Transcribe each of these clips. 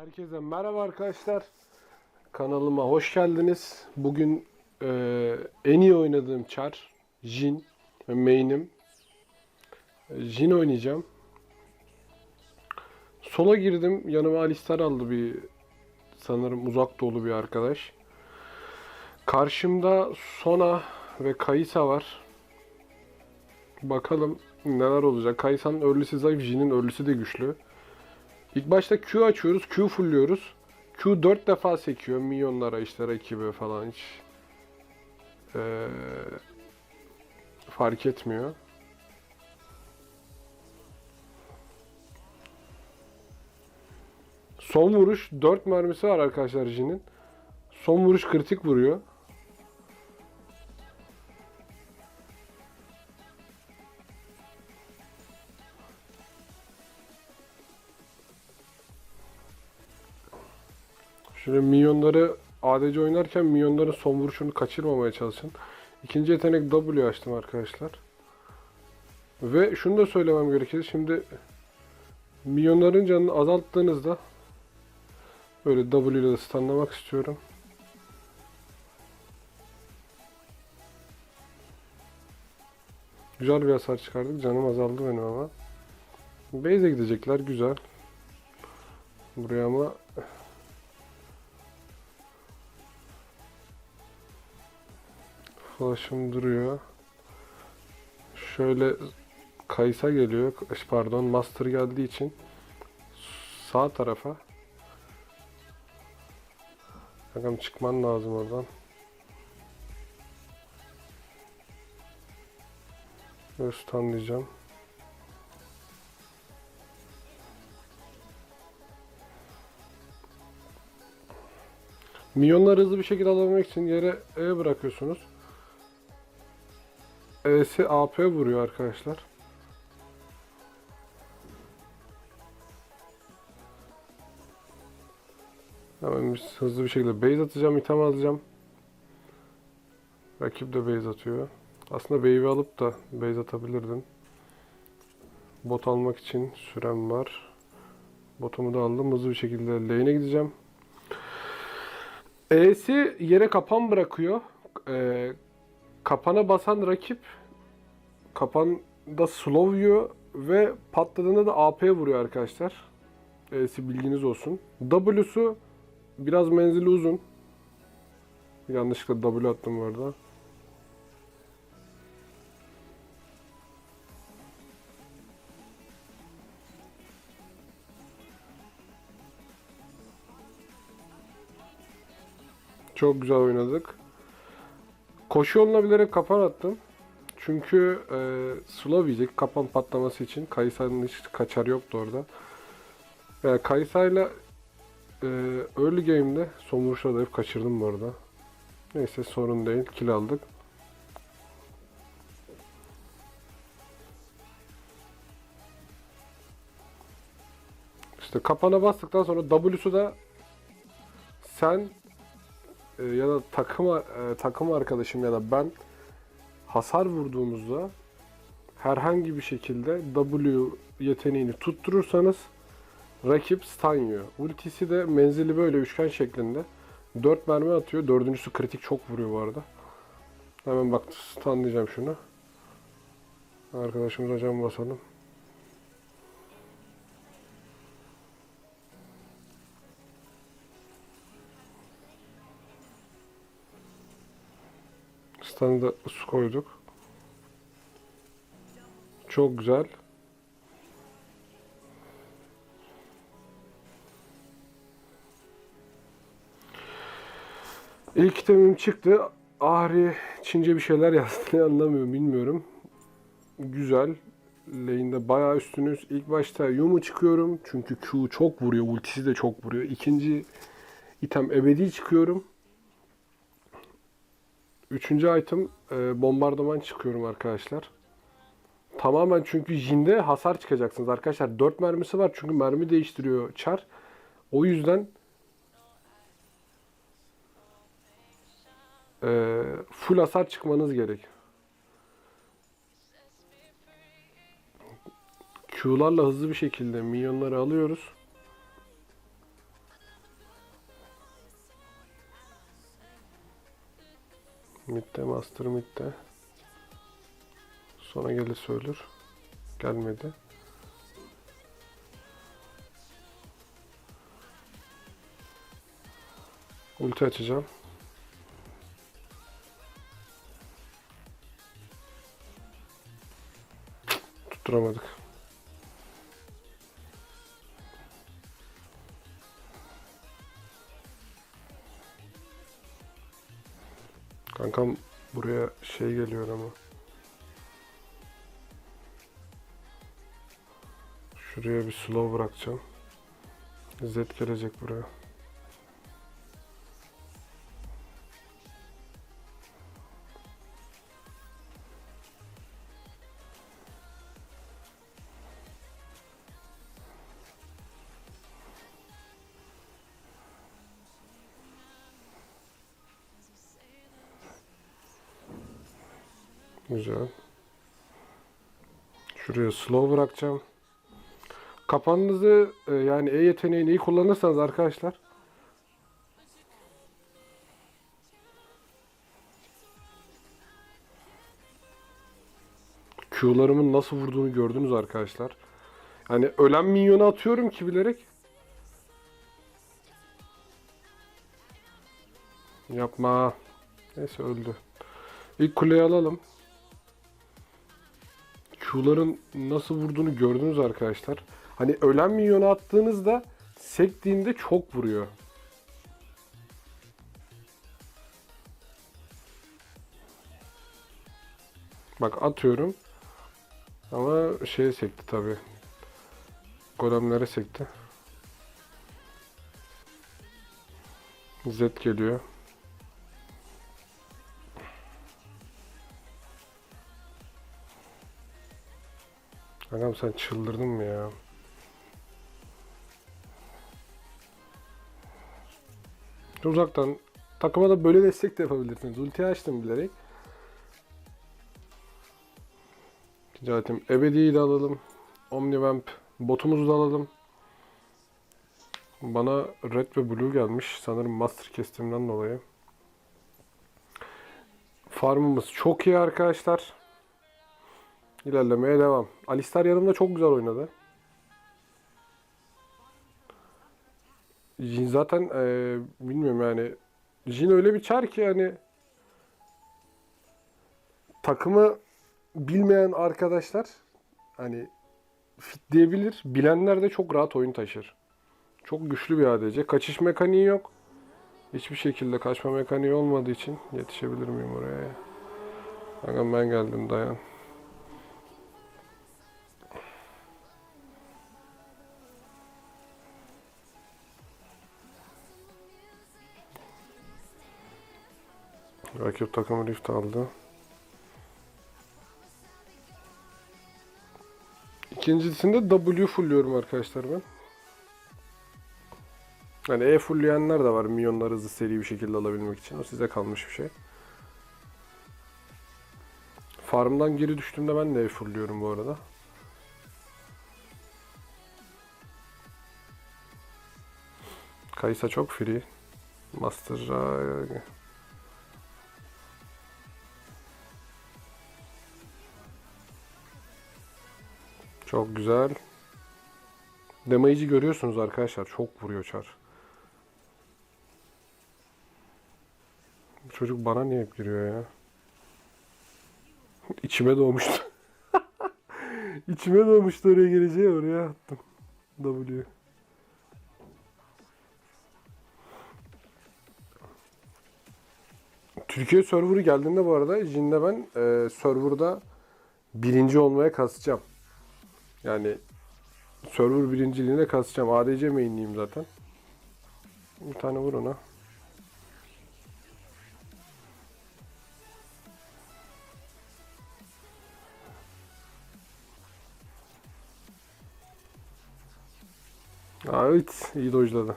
Herkese merhaba arkadaşlar. Kanalıma hoş geldiniz. Bugün e, en iyi oynadığım çar Jin ve main'im. E, Jin oynayacağım. Sola girdim. Yanıma Alistar aldı bir sanırım uzak doğulu bir arkadaş. Karşımda Sona ve Kaysa var. Bakalım neler olacak. Kaysa'nın early'si zayıf, Jin'in early'si de güçlü. İlk başta Q açıyoruz, Q fullüyoruz. Q 4 defa sekiyor milyonlara işte rakibe falan hiç eee, fark etmiyor. Son vuruş 4 mermisi var arkadaşlar Jin'in. Son vuruş kritik vuruyor. Şöyle milyonları ADC oynarken milyonların son vuruşunu kaçırmamaya çalışın. İkinci yetenek W açtım arkadaşlar. Ve şunu da söylemem gerekir. Şimdi milyonların canını azalttığınızda böyle W ile stunlamak istiyorum. Güzel bir hasar çıkardık. Canım azaldı benim ama. Base'e gidecekler. Güzel. Buraya ama Flash'ım duruyor. Şöyle Kaysa geliyor. Pardon Master geldiği için sağ tarafa. Bakalım çıkman lazım oradan. Böyle diyeceğim. Milyonları hızlı bir şekilde alabilmek için yere E bırakıyorsunuz. E'si AP vuruyor arkadaşlar. Hemen biz hızlı bir şekilde base atacağım, item alacağım. Rakip de base atıyor. Aslında wave'i alıp da base atabilirdim. Bot almak için sürem var. Botumu da aldım. Hızlı bir şekilde lane'e gideceğim. E'si yere kapan bırakıyor. Ee, kapana basan rakip kapanda slow yiyor ve patladığında da AP vuruyor arkadaşlar. E'si bilginiz olsun. W'su biraz menzili uzun. Yanlışlıkla W attım bu arada. Çok güzel oynadık. Koşu yoluna bilerek kapan attım. Çünkü e, slow yiyecek kapan patlaması için. Kaysa'nın hiç kaçar yoktu orada. Yani Kaysa'yla e, early game'de son vuruşları hep kaçırdım bu arada. Neyse sorun değil. Kill aldık. İşte kapana bastıktan sonra W'su da sen e, ya da takım e, takım arkadaşım ya da ben hasar vurduğumuzda herhangi bir şekilde W yeteneğini tutturursanız rakip stun yiyor. Ultisi de menzili böyle üçgen şeklinde. 4 mermi atıyor. Dördüncüsü kritik çok vuruyor bu arada. Hemen bak stunlayacağım şunu. Arkadaşımıza can basalım. Stun'ı da su koyduk. Çok güzel. İlk itemim çıktı. Ahri Çince bir şeyler yazdı. Ne anlamıyorum bilmiyorum. Güzel. Lane'de bayağı üstünüz. İlk başta Yumu çıkıyorum. Çünkü Q çok vuruyor. Ultisi de çok vuruyor. İkinci item ebedi çıkıyorum. Üçüncü item e, bombardıman çıkıyorum arkadaşlar. Tamamen çünkü Jin'de hasar çıkacaksınız arkadaşlar. 4 mermisi var çünkü mermi değiştiriyor Char. O yüzden e, full hasar çıkmanız gerek. Q'larla hızlı bir şekilde minyonları alıyoruz. Mid'de Master mid'de. Sonra gelir söylür. Gelmedi. Ulti açacağım. Tutturamadık. Kankam buraya şey geliyor ama. Şuraya bir slow bırakacağım. Z gelecek buraya. Şuraya slow bırakacağım. Kafanızı e, yani E yeteneğini iyi kullanırsanız arkadaşlar Q'larımın nasıl vurduğunu gördünüz arkadaşlar. Yani ölen minyonu atıyorum ki bilerek. Yapma. Neyse öldü. İlk kuleyi alalım. Q'ların nasıl vurduğunu gördünüz arkadaşlar. Hani ölen minyonu attığınızda sektiğinde çok vuruyor. Bak atıyorum. Ama şeye sekti tabi. Golemlere sekti. Z geliyor. Kankam sen çıldırdın mı ya? Uzaktan takıma da böyle destek de yapabilirsiniz. Ulti açtım bilerek. Ticaretim ebediyi de alalım. Omnivamp botumuzu da alalım. Bana red ve blue gelmiş. Sanırım master kestimden dolayı. Farmımız çok iyi arkadaşlar. İlerlemeye devam. Alistar yanımda çok güzel oynadı. Jin zaten eee, bilmiyorum yani. Jin öyle bir çar ki yani takımı bilmeyen arkadaşlar hani fitleyebilir. Bilenler de çok rahat oyun taşır. Çok güçlü bir ADC. Kaçış mekaniği yok. Hiçbir şekilde kaçma mekaniği olmadığı için yetişebilir miyim oraya? ya? Kankam ben geldim dayan. Rakip takımı rift aldı. İkincisinde W fullüyorum arkadaşlar ben. Yani E fullleyenler de var milyonlar hızlı seri bir şekilde alabilmek için. O size kalmış bir şey. Farmdan geri düştüğümde ben de E fullüyorum bu arada. Kaysa çok free. Master'a Çok güzel. Damage'i görüyorsunuz arkadaşlar. Çok vuruyor çar. Bu çocuk bana niye hep giriyor ya? İçime doğmuştu. İçime doğmuştu oraya geleceği oraya attım. W. Türkiye serverı geldiğinde bu arada Jin'le ben e, serverda birinci olmaya kasacağım. Yani server birinciliğine kasacağım. ADC mainliyim zaten. Bir tane vur ona. Evet, iyi dojladı.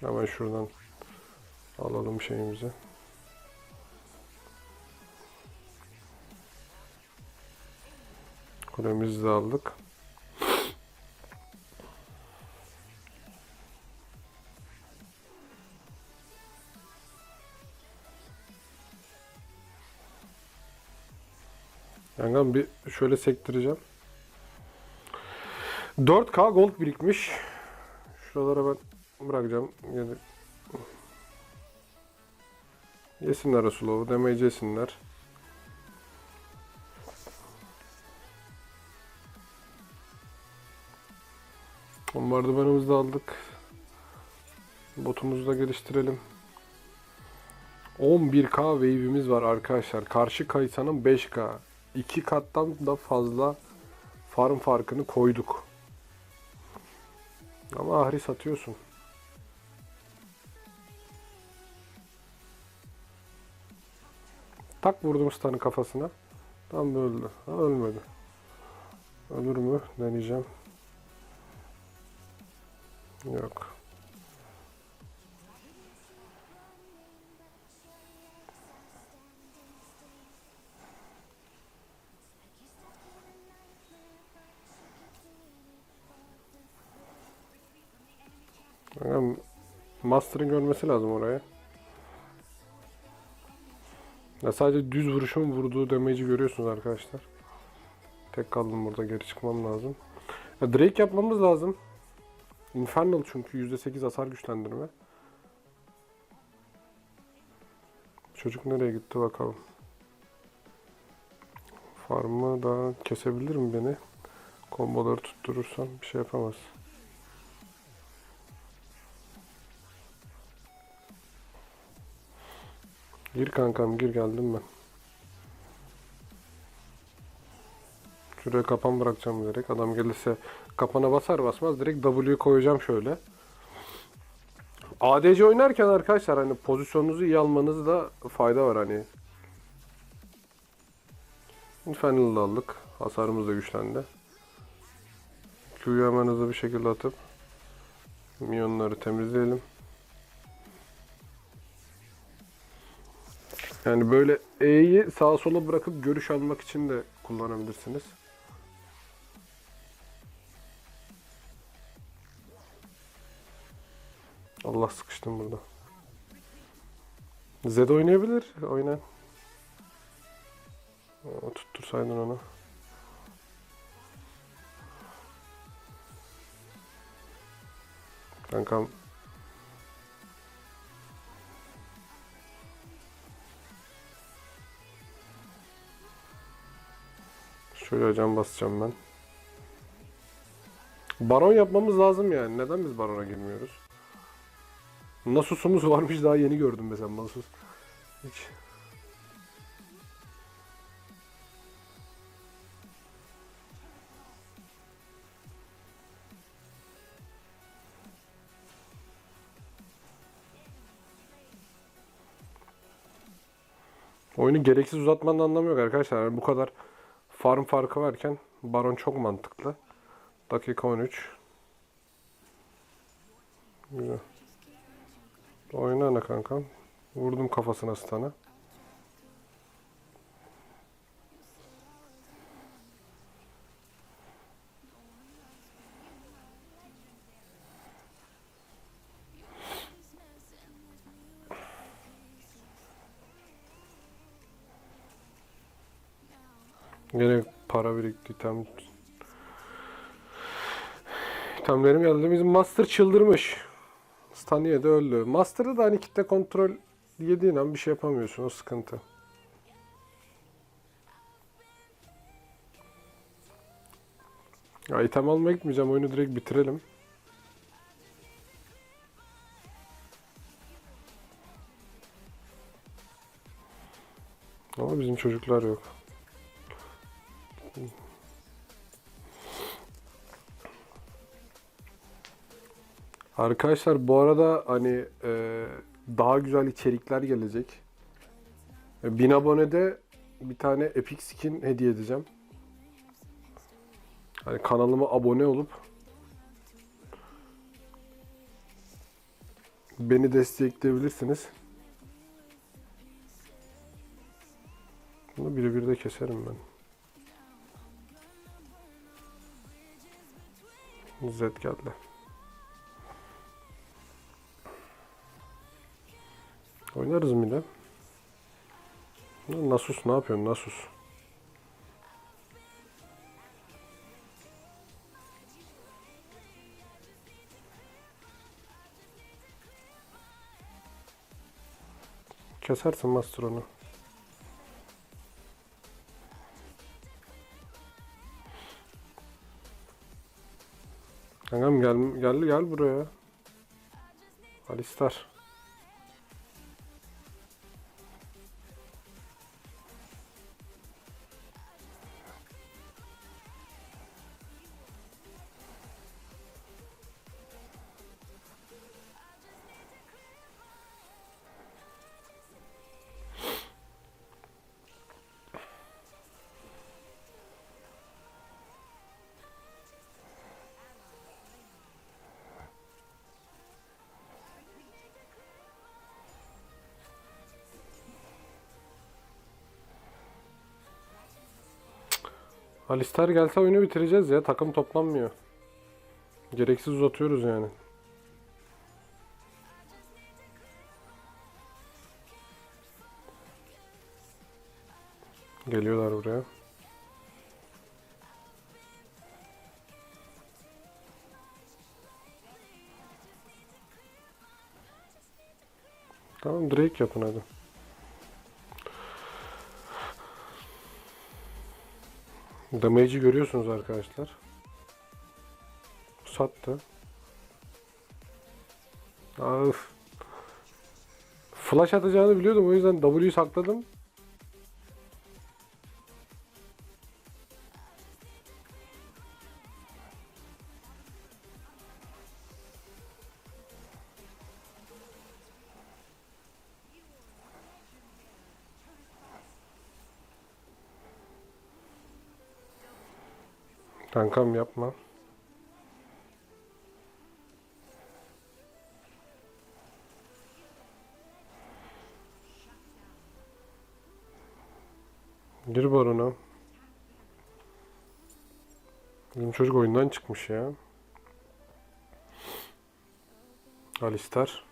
Hemen şuradan alalım şeyimizi. Kulemizi de aldık. Yangam bir şöyle sektireceğim. 4K gold birikmiş. Şuralara ben bırakacağım. Yani... Yesinler Resulov'u, demeyi yesinler. Da aldık. Botumuzu da geliştirelim. 11K wave'imiz var arkadaşlar. Karşı kaysanın 5K. 2 kattan da fazla farm farkını koyduk. Ama ahri satıyorsun. Tak vurdum stun'ı kafasına. Tam öldü. Ha, ölmedi. Ölür mü? Deneyeceğim. Yok. Yani Master'ın görmesi lazım oraya. Ya sadece düz vuruşun vurduğu damage'i görüyorsunuz arkadaşlar. Tek kaldım burada geri çıkmam lazım. Ya Drake yapmamız lazım. Infernal çünkü %8 hasar güçlendirme. Çocuk nereye gitti bakalım. Farmı da kesebilir mi beni? Komboları tutturursam bir şey yapamaz. Gir kankam gir geldim ben. Şuraya kapan bırakacağım direkt. Adam gelirse kapana basar basmaz direkt W'yu koyacağım şöyle. ADC oynarken arkadaşlar hani pozisyonunuzu iyi almanızda fayda var hani. Infernal'ı aldık. Hasarımız da güçlendi. Q'yu hemen hızlı bir şekilde atıp minyonları temizleyelim. Yani böyle E'yi sağa sola bırakıp görüş almak için de kullanabilirsiniz. Allah sıkıştım burada. Zed oynayabilir. Oynan. Aa, Tuttursaydın onu. Kankam Şöyle can basacağım ben. Baron yapmamız lazım yani. Neden biz barona girmiyoruz? Nasus'umuz varmış daha yeni gördüm mesela Nasus. Hiç. Oyunu gereksiz uzatmanın anlamı yok arkadaşlar. Yani bu kadar farm farkı varken Baron çok mantıklı. Dakika 13. Güzel. Oyna ana kankam. Vurdum kafasına stana. Gene para birikti tam. İtemlerim geldi. Bizim Master çıldırmış. Staniye de öldü. Master'da da hani kitle kontrol yediğin an bir şey yapamıyorsun. O sıkıntı. Ya item almaya gitmeyeceğim. Oyunu direkt bitirelim. Ama bizim çocuklar yok. Arkadaşlar bu arada hani e, daha güzel içerikler gelecek. E, 1000 abonede bir tane Epic Skin hediye edeceğim. Hani kanalıma abone olup beni destekleyebilirsiniz. Bunu birebir de keserim ben. Z geldi. Oynarız mı de? Nasus ne yapıyorsun Nasus? Kesersin Mastron'u. Kankam gel, gel, gel buraya. Alistar. Alistar gelse oyunu bitireceğiz ya. Takım toplanmıyor. Gereksiz uzatıyoruz yani. Geliyorlar buraya. Tamam Drake yapın hadi. Damage'i görüyorsunuz arkadaşlar. Sattı. Of. Flash atacağını biliyordum o yüzden W'yu sakladım. Kankam yapma. Gir barona. Bizim çocuk oyundan çıkmış ya. Alistar.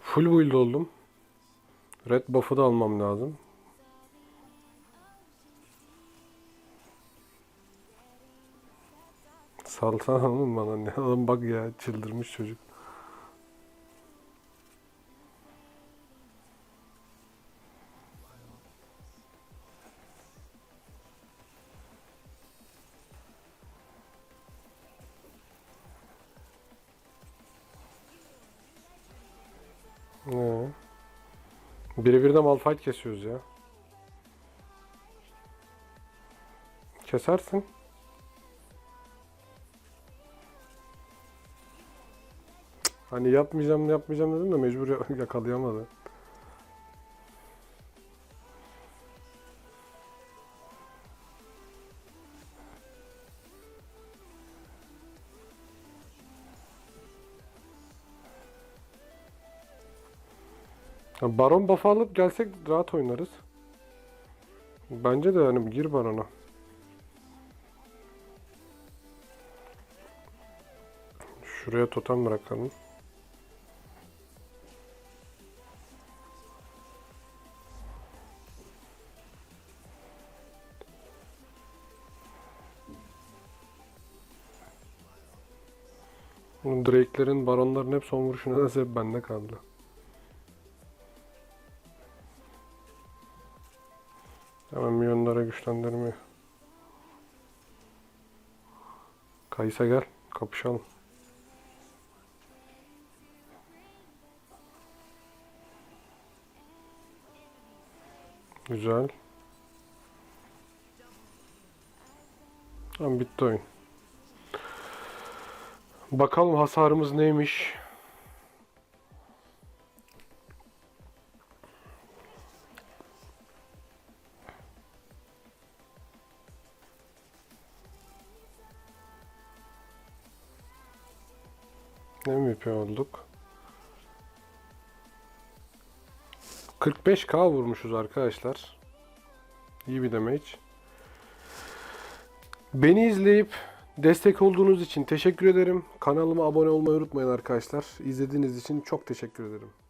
Full build oldum. Red buff'ı da almam lazım. Salsana oğlum bana ne adam bak ya çıldırmış çocuk. Ne? Birebir de Malphite kesiyoruz ya. Kesersin. Hani yapmayacağım yapmayacağım dedim de mecbur ya- yakalayamadı. Ya Baron buff'ı alıp gelsek rahat oynarız. Bence de yani gir Baron'a. Şuraya totem bırakalım. Bu Drake'lerin, Baron'ların hep son vuruşu nedense hep bende kaldı. Hemen milyonlara güçlendirme. Kaysa gel, kapışalım. Güzel. Tamam bitti oyun. Bakalım hasarımız neymiş. MVP olduk. 45k vurmuşuz arkadaşlar. İyi bir damage. Beni izleyip destek olduğunuz için teşekkür ederim. Kanalıma abone olmayı unutmayın arkadaşlar. İzlediğiniz için çok teşekkür ederim.